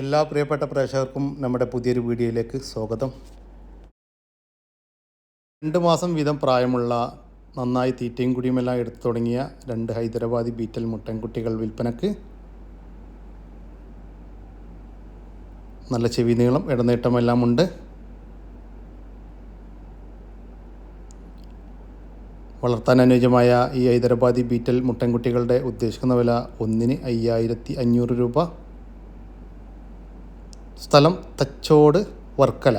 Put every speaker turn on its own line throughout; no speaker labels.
എല്ലാ പ്രിയപ്പെട്ട പ്രേക്ഷകർക്കും നമ്മുടെ പുതിയൊരു വീഡിയോയിലേക്ക് സ്വാഗതം. രണ്ട് മാസം വീതം പ്രായമുള്ള നന്നായി തീറ്റയും കുടിയുമെല്ലാം എടുത്തു തുടങ്ങിയ രണ്ട് ഹൈദരാബാദി ബീറ്റൽ മുട്ടൻകുട്ടികൾ വിൽപ്പനക്ക് നല്ല ചെവി നീളം ഇടനീട്ടമെല്ലാം ഉണ്ട്. വളർത്താൻ അനുയോജ്യമായ ഈ ഹൈദരാബാദി ബീറ്റൽ മുട്ടൻകുട്ടികളുടെ ഉദ്ദേശിക്കുന്ന വില ഒന്നിന് അയ്യായിരത്തി അഞ്ഞൂറ് രൂപ. സ്ഥലം തച്ചോട് വർക്കല.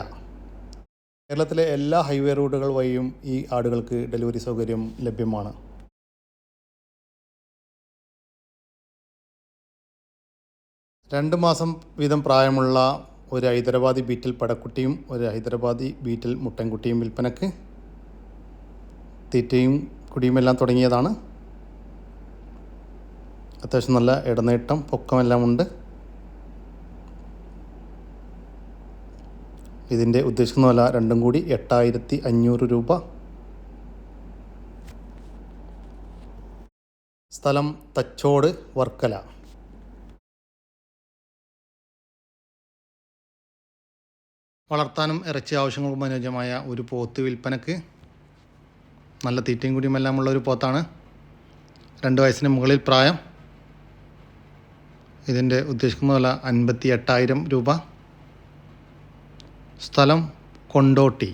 കേരളത്തിലെ എല്ലാ ഹൈവേ റൂട്ടുകൾ വഴിയും ഈ ആടുകൾക്ക് ഡെലിവറി സൗകര്യം ലഭ്യമാണ്. രണ്ട് മാസം വീതം പ്രായമുള്ള ഒരു ഹൈദരാബാദി ബീറ്റൽ പടക്കുട്ടിയും ഒരു ഹൈദരാബാദി ബീറ്റൽ മുട്ടൻകുട്ടിയും വിൽപ്പനക്ക് തീറ്റയും കുടിയുമെല്ലാം തുടങ്ങിയതാണ്. അത്യാവശ്യം നല്ല ഇടനേട്ടം പൊക്കമെല്ലാം ഉണ്ട്. ഇതിന്റെ ഉദ്ദേശിക്കുന്ന വില രണ്ടും കൂടി എട്ടായിരത്തി അഞ്ഞൂറ് രൂപ. സ്ഥലം തച്ചോട് വർക്കല. വളർത്താനും ഇറച്ചി ആവശ്യങ്ങൾക്കും അനുയോജ്യമായ ഒരു പോത്ത് വിൽപ്പനക്ക് നല്ല തീറ്റയും കുടിയുമെല്ലാം ഉള്ള ഒരു പോത്താണ്. രണ്ട് വയസ്സിന് മുകളിൽ പ്രായം. ഇതിന്റെ ഉദ്ദേശിക്കുന്ന വില അൻപത്തി എട്ടായിരം രൂപ. സ്ഥലം കൊണ്ടോട്ടി.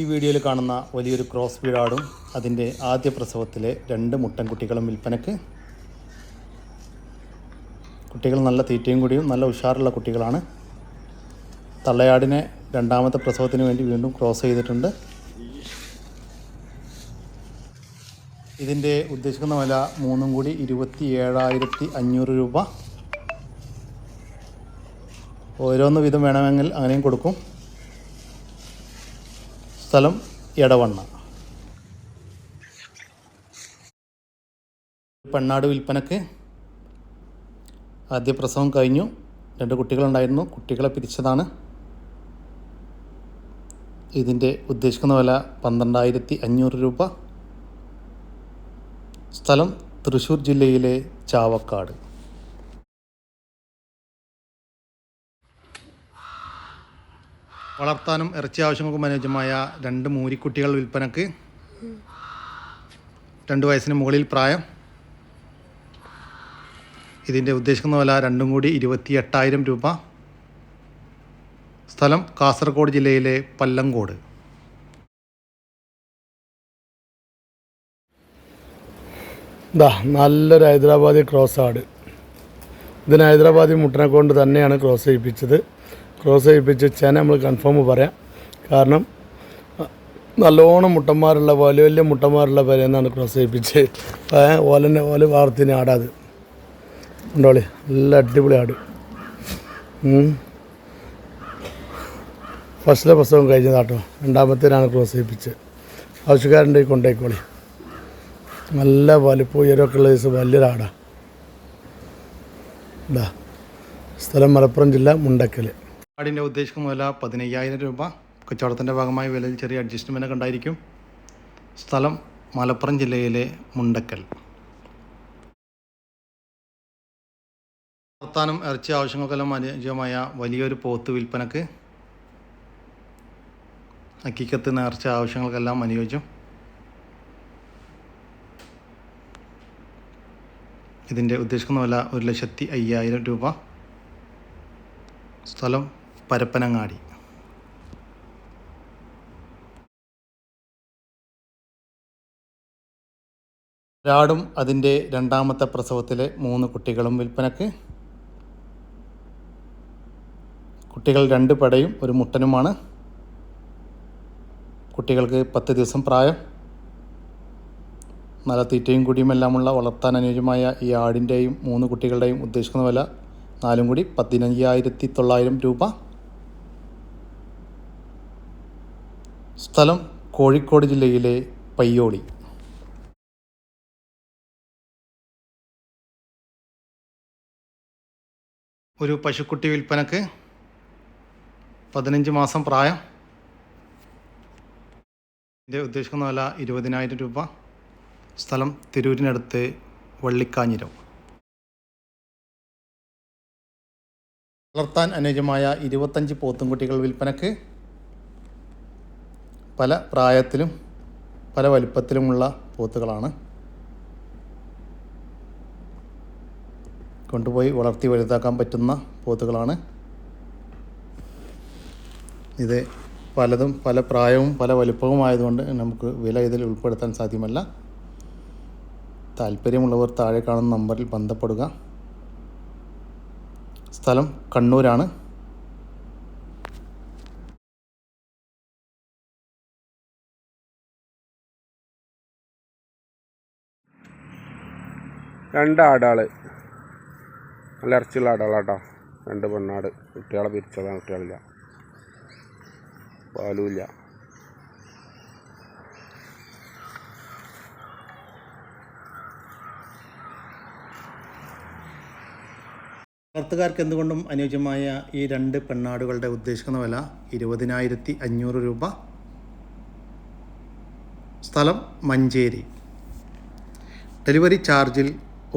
ഈ വീഡിയോയിൽ കാണുന്ന വലിയൊരു ക്രോസ് വീടാടും അതിന്റെ ആദ്യ പ്രസവത്തിലെ രണ്ട് മുട്ടൻകുട്ടികളും വിൽപ്പനക്ക് കുട്ടികൾ നല്ല തീറ്റയും കൂടിയും നല്ല ഉഷാറുള്ള കുട്ടികളാണ്. തള്ളയാടിനെ രണ്ടാമത്തെ പ്രസവത്തിന് വേണ്ടി വീണ്ടും ക്രോസ് ചെയ്തിട്ടുണ്ട്. ഇതിന്റെ ഉദ്ദേശിക്കുന്ന വില മൂന്നും കൂടി ഇരുപത്തി ഏഴായിരത്തി അഞ്ഞൂറ് രൂപ. ഓരോന്ന് വീതം വേണമെങ്കിൽ അങ്ങനെയും കൊടുക്കും. സ്ഥലം എടവണ്ണ. പെണ്ണാട് വിൽപ്പനക്ക് ആദ്യ പ്രസവം കഴിഞ്ഞു. രണ്ട് കുട്ടികളുണ്ടായിരുന്നു. കുട്ടികളെ പിരിച്ചതാണ്. ഇതിന്റെ ഉദ്ദേശിക്കുന്ന വില പന്ത്രണ്ടായിരത്തി അഞ്ഞൂറ് രൂപ. സ്ഥലം തൃശ്ശൂർ ജില്ലയിലെ ചാവക്കാട്. വളർത്താനും ഇറച്ചി ആവശ്യങ്ങൾക്കും അനുയോജ്യമായ രണ്ട് മൂരിക്കുട്ടികൾ വിൽപ്പനക്ക്. രണ്ട് വയസ്സിന് മുകളിൽ പ്രായം. ഇതിന്റെ ഉദ്ദേശിക്കുന്ന വില രണ്ടും കൂടി ഇരുപത്തി എട്ടായിരം രൂപ. സ്ഥലം കാസർഗോഡ് ജില്ലയിലെ പല്ലങ്കോട്.
ഇതാ നല്ലൊരു ഹൈദരാബാദി ക്രോസ് ആട്. ഇതിന് ഹൈദരാബാദി മുട്ടനെ കൊണ്ട് തന്നെയാണ് ക്രോസ് ചെയ്യിപ്പിച്ചത്. ക്രോസ് ചെയ്യിപ്പിച്ച് ചേന നമ്മൾ കൺഫേം പറയാം. കാരണം നല്ലോണം മുട്ടന്മാരുള്ള വലിയ വലിയ മുട്ടന്മാരുള്ള പേരെന്നാണ് ക്രോസ് ചെയ്യിപ്പിച്ച്. ഓലന്റെ ഓല വാർത്തിന് ആടാത് ഉണ്ടോളി നല്ല അടിപൊളി ആട്. ഫസ്റ്റിലെ പ്രസവം കഴിഞ്ഞതാട്ടോ. രണ്ടാമത്തേനാണ് ക്രോസ് ചെയ്യിപ്പിച്ചത്. ആവശ്യക്കാരന്റെ കൊണ്ടേക്കോളി നല്ല വലിപ്പം ഉയരമൊക്കെ ഉള്ള ദിവസം വലിയൊരാടാണ് സ്ഥലം മലപ്പുറം ജില്ല മുണ്ടക്കൽ
ആടിന്റെ ഉദ്ദേശിക്കുന്ന വില പതിനയ്യായിരം രൂപ. കച്ചവടത്തിന്റെ ഭാഗമായി വിലയിൽ ചെറിയ അഡ്ജസ്റ്റ്മെന്റ് ഉണ്ടായിരിക്കും. സ്ഥലം മലപ്പുറം ജില്ലയിലെ മുണ്ടക്കൽ. വർത്താനം ഇറച്ചി ആവശ്യങ്ങൾക്കെല്ലാം അനുയോജ്യമായ വലിയൊരു പോത്ത് വിൽപ്പനക്ക്. അക്കിക്കത്ത് നേർച്ച ആവശ്യങ്ങൾക്കെല്ലാം അനുയോജ്യം. ഇതിന്റെ ഉദ്ദേശിക്കുന്ന വില ഒരു ലക്ഷത്തി അയ്യായിരം രൂപ സ്ഥലം പരപ്പനങ്ങാടി. ഒരാടും അതിന്റെ രണ്ടാമത്തെ പ്രസവത്തിലെ മൂന്ന് കുട്ടികളും വിൽപ്പനക്ക്. കുട്ടികൾ രണ്ട് പടയും ഒരു മുട്ടനുമാണ്. കുട്ടികൾക്ക് പത്ത് ദിവസം പ്രായം. നല്ല തീറ്റയും കുടിയുമെല്ലാമുള്ള വളർത്താൻ അനുയോജ്യമായ ഈ ആടിന്റെയും മൂന്ന് കുട്ടികളുടെയും ഉദ്ദേശിക്കുന്ന വില നാലും കൂടി പതിനയ്യായിരത്തി തൊള്ളായിരം രൂപ. സ്ഥലം കോഴിക്കോട് ജില്ലയിലെ പയ്യോളി. ഒരു പശുക്കുട്ടി വിൽപ്പനക്ക് പതിനഞ്ച് മാസം പ്രായം. ഇതിന്റെ ഉദ്ദേശിക്കുന്ന വില ഇരുപതിനായിരം രൂപ. സ്ഥലം തിരൂരിനടുത്ത് വള്ളിക്കാഞ്ഞിരം. വളർത്താൻ അനുയോജ്യമായ ഇരുപത്തഞ്ച് പോത്തുംകുട്ടികൾ വിൽപ്പനക്ക് പല പ്രായത്തിലും പല വലിപ്പത്തിലുമുള്ള പോത്തുകളാണ് കൊണ്ടുപോയി വളർത്തി വലുതാക്കാൻ പറ്റുന്ന പോത്തുകളാണ്. ഇത് പലതും പല പ്രായവും പല വലുപ്പവും ആയതുകൊണ്ട് നമുക്ക് വില ഇതിൽ ഉൾപ്പെടുത്താൻ സാധ്യമല്ല. താല്പര്യമുള്ളവർ താഴെ കാണുന്ന നമ്പറിൽ ബന്ധപ്പെടുക. സ്ഥലം കണ്ണൂരാണ്.
രണ്ട് ആടാൾ നല്ല ഇറച്ചിയുള്ള ആടാളാട്ടോ. രണ്ട് പെണ്ണാട്. കുട്ടികളെ പിരിച്ചതാണ് കുട്ടികളില്ല. പാലുമില്ല.
വളർത്തുകാർക്ക് എന്തുകൊണ്ടും അനുയോജ്യമായ ഈ രണ്ട് പെണ്ണാടുകളുടെ ഉദ്ദേശിക്കുന്ന വില ഇരുപതിനായിരത്തി അഞ്ഞൂറ് രൂപ. സ്ഥലം മഞ്ചേരി. ഡെലിവറി ചാർജിൽ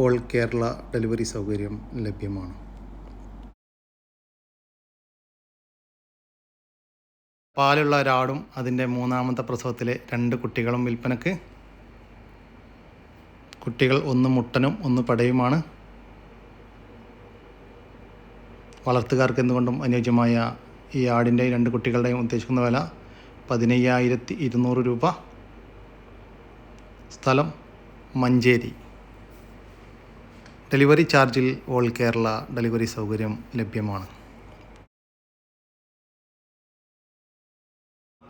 ഓൾ കേരള ഡെലിവറി സൗകര്യം ലഭ്യമാണ്. പാലുള്ള ഒരാടും അതിന്റെ മൂന്നാമത്തെ പ്രസവത്തിലെ രണ്ട് കുട്ടികളും വിൽപ്പനക്ക്. കുട്ടികൾ ഒന്ന് മുട്ടനും ഒന്ന് പടയുമാണ്. വളർത്തുകാർക്ക് എന്തുകൊണ്ടും അനുയോജ്യമായ ഈ ആടിന്റെയും രണ്ട് കുട്ടികളുടെയും ഉദ്ദേശിക്കുന്ന വില പതിനയ്യായിരത്തി ഇരുന്നൂറ് രൂപ. സ്ഥലം മഞ്ചേരി. ഡെലിവറി ചാർജിൽ ഓൾ കേരള ഡെലിവറി സൗകര്യം ലഭ്യമാണ്.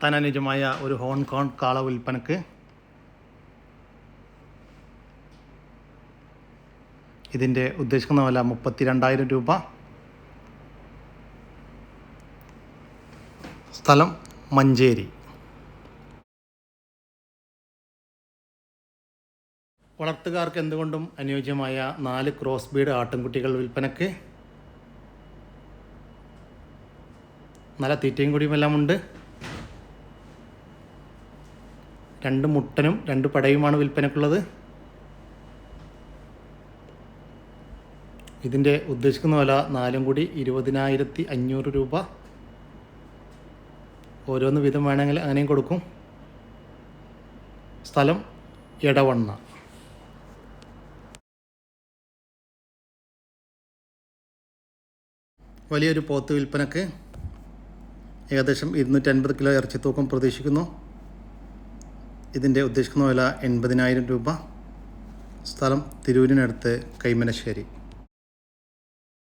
താൻ അനുയോജ്യമായ ഒരു ഹോൺകോൺ കാള വിൽപ്പനക്ക് ഇതിന്റെ ഉദ്ദേശിക്കുന്ന വില മുപ്പത്തി രണ്ടായിരം രൂപ. സ്ഥലം മഞ്ചേരി. വളർത്തുകാർക്ക് എന്തുകൊണ്ടും അനുയോജ്യമായ നാല് ക്രോസ് ബീഡ് ആട്ടിൻകുട്ടികൾ വിൽപ്പനക്ക് നല്ല തീറ്റയും കൂടിയുമെല്ലാം ഉണ്ട്. രണ്ട് മുട്ടനും രണ്ട് പടയുമാണ് വിൽപ്പനക്കുള്ളത് ഇതിന്റെ ഉദ്ദേശിക്കുന്ന വില നാലും കൂടി ഇരുപതിനായിരത്തി അഞ്ഞൂറ് രൂപ. ഓരോന്ന് വിധം വേണമെങ്കിൽ അങ്ങനെയും കൊടുക്കും. സ്ഥലം ഇടവണ്ണ വലിയൊരു പോത്ത് വിൽപ്പനക്ക് ഏകദേശം ഇരുന്നൂറ്റൻപത് കിലോ ഇറച്ചി തൂക്കം പ്രതീക്ഷിക്കുന്നു. ഇതിന്റെ ഉദ്ദേശിക്കുന്ന വില എൺപതിനായിരം രൂപ. സ്ഥലം തിരൂരിനടുത്ത് കൈമനശ്ശേരി.